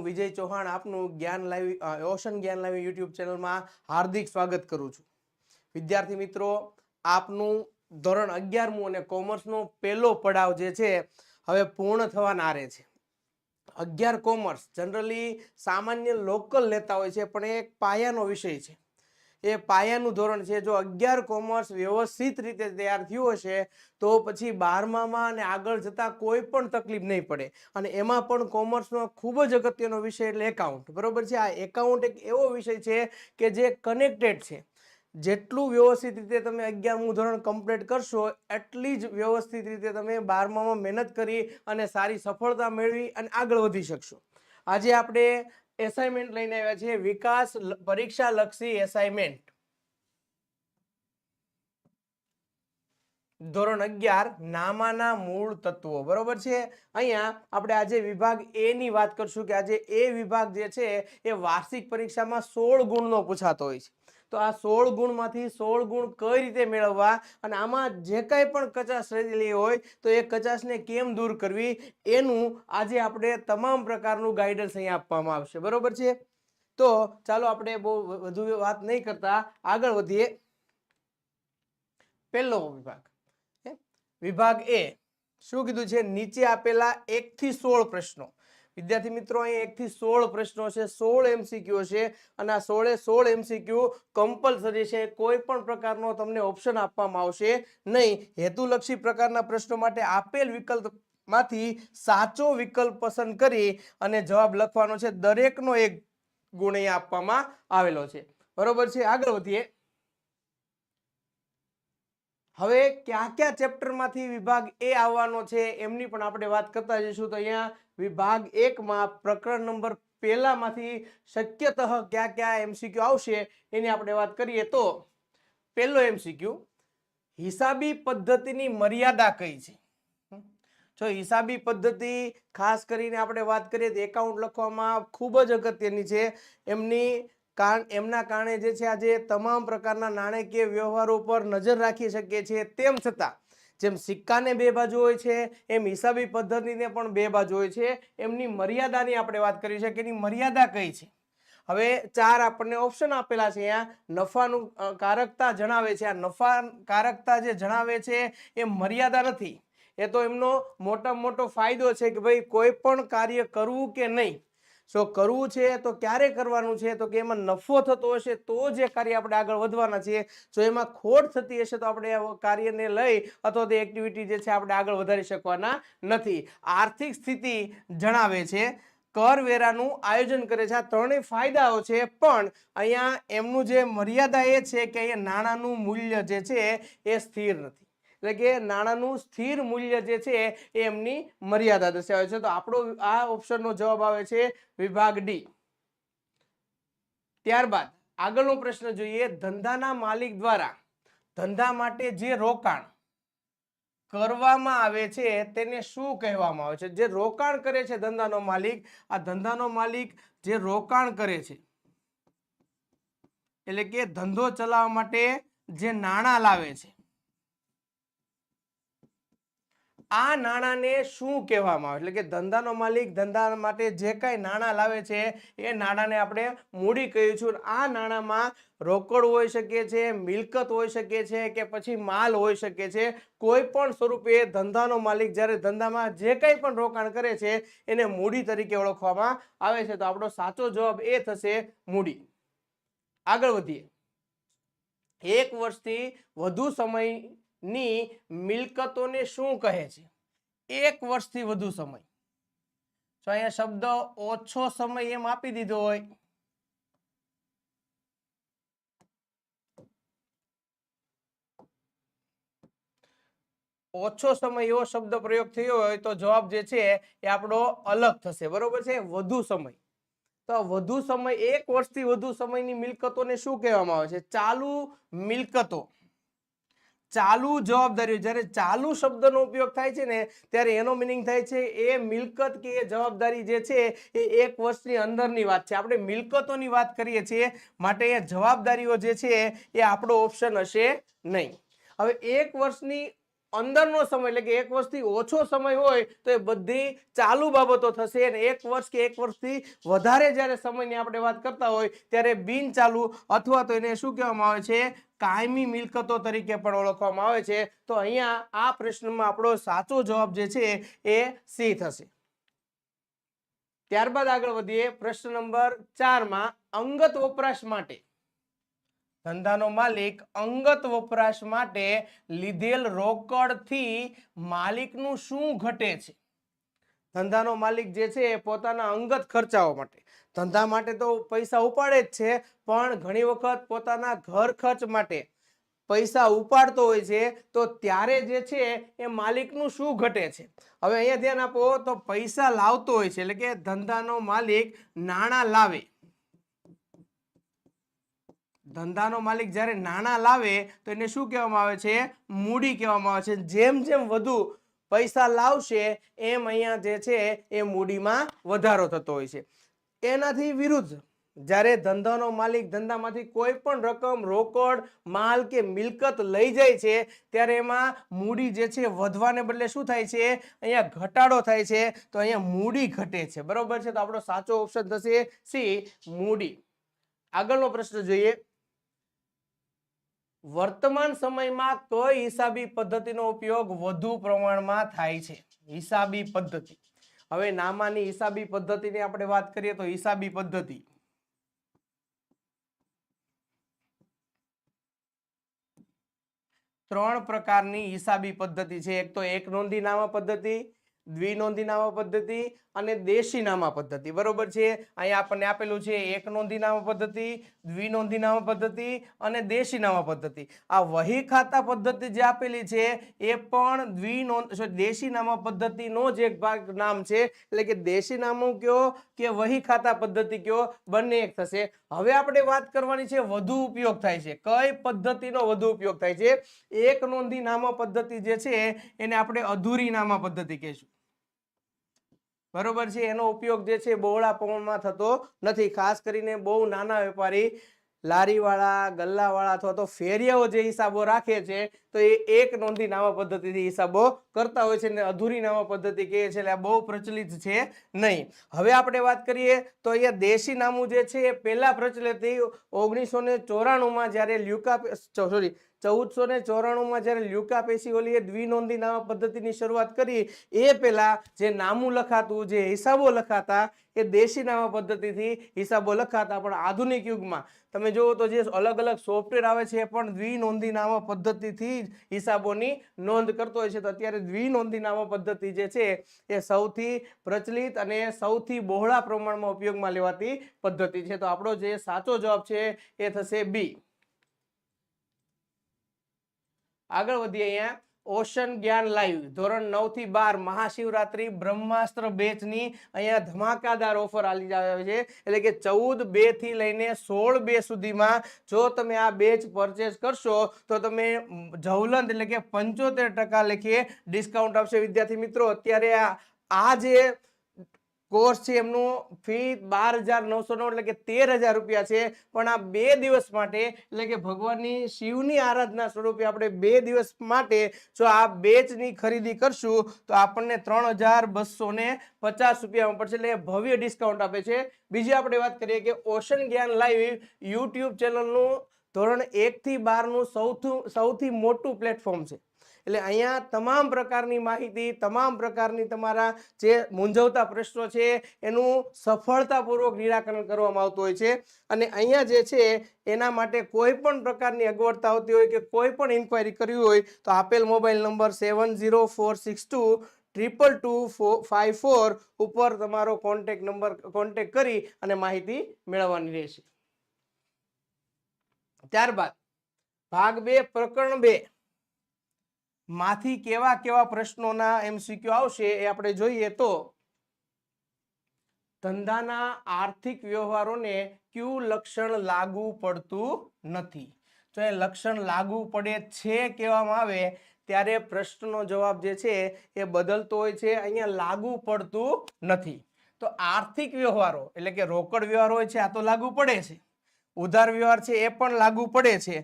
હું વિજય ચૌહાણ આપનું Gyan live ocean Gyan live YouTube ચેનલમાં હાર્દિક સ્વાગત કરું છું. વિદ્યાર્થી મિત્રો, આપનું ધોરણ અગિયારમું અને કોમર્સનો પહેલો પડાવ જે છે, હવે પૂર્ણ થવાના રહે છે. અગિયાર કોમર્સ જનરલી સામાન્ય લોકલ લેતા હોય છે, પણ એક પાયાનો વિષય છે. એ પાયાનું ધોરણ છે. જો અગિયાર કોમર્સ વ્યવસ્થિત રીતે તૈયાર થયું હશે, તો પછી બારમામાં અને આગળ જતાં કોઈ પણ તકલીફ નહીં પડે. અને એમાં પણ કોમર્સનો ખૂબ જ અગત્યનો વિષય એટલે એકાઉન્ટ. બરોબર છે? આ એકાઉન્ટ એક એવો વિષય છે કે જે કનેક્ટેડ છે. જેટલું વ્યવસ્થિત રીતે તમે અગિયારમું ધોરણ કમ્પ્લીટ કરશો, એટલી જ વ્યવસ્થિત રીતે તમે બારમામાં મહેનત કરી અને સારી સફળતા મેળવી અને આગળ વધી શકશો. આજે આપણે એસાઇનમેન્ટ લઈને આવ્યા છીએ વિકાસ પરીક્ષા લક્ષી એસાઇનમેન્ટ ધોરણ અગિયાર, નામાના મૂળ તત્વો, બરોબર છે? અહીંયા આપણે આજે વિભાગ એ ની વાત કરશું કે આજે એ વિભાગ જે છે, એ વાર્ષિક પરીક્ષામાં સોળ ગુણનો પૂછાતો હોય છે. તો આ સોળ ગુણમાંથી સોળ ગુણ કઈ રીતે મેળવવા? અને આમાં જે કાંઈ પણ કચાશ રહેલી હોય, તો એ કચાશને કેમ દૂર કરવી? એનું આજે આપણે તમામ પ્રકારનું ગાઈડન્સ અહીંયા આપવામાં આવશે. બરોબર છે? તો ચાલો આપણે બહુ વધુ વાત નહીં કરતા. આગળ વધીએ. પહેલો વિભાગ? વિભાગ એ શું કીધું છે? નીચે આપેલા એકથી સોળ પ્રશ્નો. વિદ્યાર્થી મિત્રો અહીં એક થી સોળ પ્રશ્નો છે, સોળ એમસીક્યુ છે અને આ સોળે સોળ એમસીક્યુ કમ્પલસરી છે. કોઈ પણ પ્રકારનો તમને ઓપ્શન આપવામાં આવશે નહીં. હેતુલક્ષી પ્રકારના પ્રશ્નો માટે આપેલ વિકલ્પમાંથી સાચો વિકલ્પ પસંદ કરી અને જવાબ લખવાનો છે. દરેકનો એક ગુણ આપવામાં આવેલો છે. બરોબર છે? આગળ વધીએ. હવે કયા કયા ચેપ્ટરમાંથી વિભાગ એ આવવાનો છે એમની પણ આપણે વાત કરતા જઈશું. તો અહીંયા વિભાગ એકમાં પ્રકરણ નંબર પહેલામાંથી શક્યતઃ કયા કયા એમસીક્યુ આવશે એની આપણે વાત કરીએ તો પહેલો એમસીક્યુ હિસાબી પદ્ધતિની મર્યાદા કઈ છે? જો હિસાબી પદ્ધતિ ખાસ કરીને આપણે વાત કરીએ તો એકાઉન્ટ લખવામાં ખૂબ જ અગત્યની છે. એમની કારણ એમના કારણે જે છે આજે તમામ પ્રકારના નાણાકીય વ્યવહારો પર નજર રાખી શકીએ છીએ. તેમ છતાં, જેમ સિક્કાને બે બાજુ હોય છે, એમ હિસાબી પદ્ધતિને પણ બે બાજુ હોય છે. એમની મર્યાદાની આપણે વાત કરી છે કે એની મર્યાદા કઈ છે? હવે ચાર આપણને ઓપ્શન આપેલા છે અહીંયા. નફાનું કારકતા જણાવે છે. આ નફા, કારકતા જે જણાવે છે, એ મર્યાદા નથી. એ તો એમનો મોટામાં મોટો ફાયદો છે કે ભાઈ કોઈ પણ કાર્ય કરવું કે નહીં જો કરવું છે, તો ક્યારે કરવાનું છે? તો કે એમાં નફો થતો હશે, તો જે કાર્ય આપણે આગળ વધવાના છીએ. જો એમાં ખોટ થતી હશે, તો આપણે કાર્યને લઈ અથવા તો એક્ટિવિટી જે છે, આપણે આગળ વધારી શકવાના નથી. આર્થિક સ્થિતિ જણાવે છે કરવેરાનું આયોજન કરે છે. આ ત્રણેય ફાયદાઓ છે, પણ અહીંયા એમનું જે મર્યાદા એ છે કે અહીંયા નાણાંનું મૂલ્ય જે છે, એ સ્થિર નથી. એટલે કે નાણાંનું સ્થિર મૂલ્ય જે છે એ એમની મર્યાદા દર્શાવે છે. તો આપણો આ ઓપ્શનનો જવાબ આવે છે વિભાગ ડી. ત્યારબાદ આગળનો પ્રશ્ન જોઈએ. ધંધાના માલિક દ્વારા ધંધા માટે જે રોકાણ કરવામાં આવે છે તેને શું કહેવામાં આવે છે? જે રોકાણ કરે છે ધંધાનો માલિક, આ ધંધાનો માલિક જે રોકાણ કરે છે, એટલે કે ધંધો ચલાવવા માટે જે નાણાં લાવે છે આ નાણાંને શું કહેવામાં આવે? એટલે કે ધંધાનો માલિક ધંધા માટે જે કાંઈ નાણાં લાવે છે, એ નાણાંને આપણે મૂડી કહીએ છું આ નાણાંમાં રોકડ હોઈ શકે છે, મિલકત હોઈ શકે છે કે પછી માલ હોઈ શકે છે. કોઈ પણ સ્વરૂપે ધંધાનો માલિક જ્યારે ધંધામાં જે કંઈ પણ રોકાણ કરે છે, એને મૂડી તરીકે ઓળખવામાં આવે છે. તો આપણો સાચો જવાબ એ થશે મૂડી. આગળ વધીએ. એક વર્ષથી વધુ સમયની મિલકતોને શું કહે છે? એક વર્ષથી વધુ સમય. જો અહીંયા શબ્દ ઓછો સમય એમ આપી દીધો હોય. ઓછો સમય એવો શબ્દ પ્રયોગ થયો હોય તો જવાબ જે છે એ આપણો અલગ થશે. બરોબર છે? વધુ સમય. તો વધુ સમય એક વર્ષથી વધુ સમયની મિલકતોને શું કહેવામાં આવે છે? ચાલુ મિલકતો. ચાલુ જવાબદારીઓ જ્યારે ચાલુ શબ્દનો ઉપયોગ થાય છે ને, ત્યારે એનો મિનિંગ થાય છે એ મિલકત કે એ જવાબદારી જે છે એ એક વર્ષની અંદરની વાત છે. આપણે મિલકતોની વાત કરીએ છીએ, માટે એ જવાબદારીઓ જે છે એ આપણો ઓપ્શન હશે નહીં. હવે એક વર્ષની અંદરનો સમય, એટલે કે એક વર્ષથી ઓછો સમય હોય, તો એ બધી ચાલુ બાબતો થશે. અને એક વર્ષ કે એક વર્ષથી વધારે જ્યારે સમયની આપણે વાત કરતા હોય, ત્યારે બિન ચાલુ અથવા તો એને શું કહેવામાં આવે છે? કાયમી મિલકતો તરીકે પણ ઓળખવામાં આવે છે. તો અહીંયા આ પ્રશ્નમાં આપણો સાચો જવાબ જે છે એ સી થશે. ત્યારબાદ આગળ વધીએ પ્રશ્ન નંબર ચારમાં અંગત વપરાશ માટે. ધંધાનો માલિક અંગત વપરાશ માટે લીધેલ રોકડથી માલિકનું શું ઘટે છે? ધંધાનો માલિક જે છે એ પોતાના અંગત ખર્ચાઓ માટે, ધંધા માટે તો પૈસા ઉપાડે જ છે, પણ ઘણી વખત પોતાના ઘર ખર્ચ માટે પૈસા ઉપાડતો હોય છે, તો ત્યારે જે છે એ માલિકનું શું ઘટે છે? હવે અહીંયા ધ્યાન આપો, તો પૈસા લાવતો હોય છે, એટલે કે ધંધાનો માલિક નાણાં લાવે. ધંધાનો માલિક જ્યારે નાણાં લાવે, તો એને શું કહેવામાં આવે છે? મૂડી કહેવામાં આવે છે. જેમ જેમ વધુ પૈસા લાવશે, એમ અહીંયા જે છે, એ મૂડીમાં વધારો થતો હોય છે. એનાથી વિરુદ્ધ જ્યારે ધંધાનો માલિક ધંધામાંથી કોઈ પણ રકમ, રોકડ, માલ કે મિલકત લઈ જાય છે, ત્યારે એમાં મૂડી જે છે, વધવાને બદલે શું થાય છે? અહીંયા ઘટાડો થાય છે. તો અહીંયા મૂડી ઘટે છે. બરોબર છે? તો આપણો સાચો ઓપ્શન થશે સી, મૂડી. આગળનો પ્રશ્ન જોઈએ. વર્તમાન સમયમાં કઈ હિસાબી પદ્ધતિનો ઉપયોગ વધુ પ્રમાણમાં થાય છે. હિસાબી પદ્ધતિ. હવે નામાની હિસાબી પદ્ધતિની આપણે વાત કરીએ તો હિસાબી પદ્ધતિ. ત્રણ પ્રકારની હિસાબી પદ્ધતિ છે. એક તો એક નોંધી નામા પદ્ધતિ દ્વિનોંધી નામા પદ્ધતિ અને દેશી નામા પદ્ધતિ. બરોબર છે? અહીંયા આપણને આપેલું છે એક નોંધી નામા પદ્ધતિ દ્વિનોંધીનામા પદ્ધતિ અને દેશી નામા પદ્ધતિ. આ વહી ખાતા પદ્ધતિ જે આપેલી છે, એ પણ દ્વિનોંધ દેશીનામા દેશી નામા પદ્ધતિનો જ એક ભાગ નામ છે. એટલે કે દેશી નામું કયો કે વહી ખાતા પદ્ધતિ કયો, બંને એક થશે. હવે આપણે વાત કરવાની છે વધુ ઉપયોગ થાય છે. કઈ પદ્ધતિનો વધુ ઉપયોગ થાય છે? એક નોંધી નામા પદ્ધતિ જે છે, એને આપણે અધૂરી નામા પદ્ધતિ કહીશું. બરોબર છે, એનો ઉપયોગ જે છે બહોળા પ્રમાણમાં થતો નથી. ખાસ કરીને બહુ નાના વેપારી લારીવાળા, ગલ્લાવાળા અથવા તો ફેરિયાઓ જે હિસાબો રાખે છે તો એ એક નોંધી નામા પદ્ધતિથી હિસાબો કરતા હોય છે અને અધૂરી નામા પદ્ધતિ કહે છે એટલે આ બહુ પ્રચલિત છે નહીં. હવે આપણે વાત કરીએ તો અહીંયા દેશી નામું જે છે એ પહેલાં પ્રચલિત ઓગણીસો ને ચોરાણુંમાં જ્યારે લ્યુકા સોરી ચૌદસો ને ચોરાણુંમાં જ્યારે લ્યુકા પેશીઓલીએ દ્વિનોંધી નામા પદ્ધતિની શરૂઆત કરી, એ પહેલાં જે નામું લખાતું, જે હિસાબો લખાતા, એ દેશી નામા પદ્ધતિથી હિસાબો લખાતા પણ આધુનિક યુગમાં. તમે જુઓ તો જે અલગ અલગ સોફ્ટવેર આવે છે એ પણ દ્વિનોંધી નામા પદ્ધતિથી જ હિસાબોની નોંધ કરતો હોય છે. તો અત્યારે દ્વિનોંધી નામા પદ્ધતિ જે છે, એ સૌથી પ્રચલિત અને સૌથી બહોળા પ્રમાણમાં ઉપયોગમાં લેવાતી પદ્ધતિ છે. તો આપણો જે સાચો જવાબ છે, એ થશે બી. આગળ વધીએ અહીંયા. ઓશન જ્ઞાન લાઈવ. ધોરણ નવથી બાર મહાશિવરાત્રી બ્રહ્માસ્ત્ર બેચની અહીંયા ધમાકાદાર ઓફર આલી આવે છે. એટલે કે ચૌદ બેથી લઈને સોળ બે સુધીમાં જો તમે આ બેચ પરચેસ કરશો, તો તમે જવલંત એટલે કે પંચોતેર ટકા લખીએ ડિસ્કાઉન્ટ આપશે. વિદ્યાર્થી મિત્રો, અત્યારે આ જે કોર્સ છે, એમનું ફી બાર હજાર નવસો નવ એટલે કે તેર હજાર રૂપિયા છે. પણ આ બે દિવસ માટે, એટલે કે ભગવાનની શિવની આરાધના સ્વરૂપે આપણે બે દિવસ માટે જો આ બેચની ખરીદી કરશું, તો આપણને ત્રણ હજાર બસો ને પચાસ રૂપિયામાં પડશે, એટલે ભવ્ય ડિસ્કાઉન્ટ આપે છે. બીજી આપણે વાત કરીએ કે ઓશન જ્ઞાન લાઈવ યુટ્યુબ ચેનલનું ધોરણ એકથી બારનું સૌથી સૌથી મોટું પ્લેટફોર્મ છે. એટલે અહીંયા તમામ પ્રકારની માહિતી, તમામ પ્રકારની તમારા જે મૂંઝવતા પ્રશ્નો છે, એનું સફળતાપૂર્વક નિરાકરણ કરવામાં આવતું હોય છે. અને અહીંયા જે છે, એના માટે કોઈ પણ પ્રકારની અગવડતા આવતી હોય કે કોઈ પણ ઇન્ક્વાયરી કરવી હોય, તો આપેલ mobile number seven zero four six two triple two five four ઉપર તમારો કોન્ટેક નંબર કોન્ટેક કરી અને માહિતી મેળવવાની રહેશે. ત્યારબાદ, ભાગ બે, પ્રકરણ બે. માંથી કેવા કેવા પ્રશ્નોના એમસીક્યુ આવશે એ આપણે જોઈએ તો ધંધાના આર્થિક વ્યવહારોને કયું લક્ષણ લાગુ પડતું નથી? તો એ લક્ષણ લાગુ પડે છે કહેવામાં આવે ત્યારે પ્રશ્નનો જવાબ જે છે એ બદલતો હોય છે, અહીંયા લાગુ પડતું નથી. તો આર્થિક વ્યવહારો એટલે કે રોકડ વ્યવહાર હોય છે, આ તો લાગુ પડે છે. ઉધાર વ્યવહાર છે, એ પણ લાગુ પડે છે.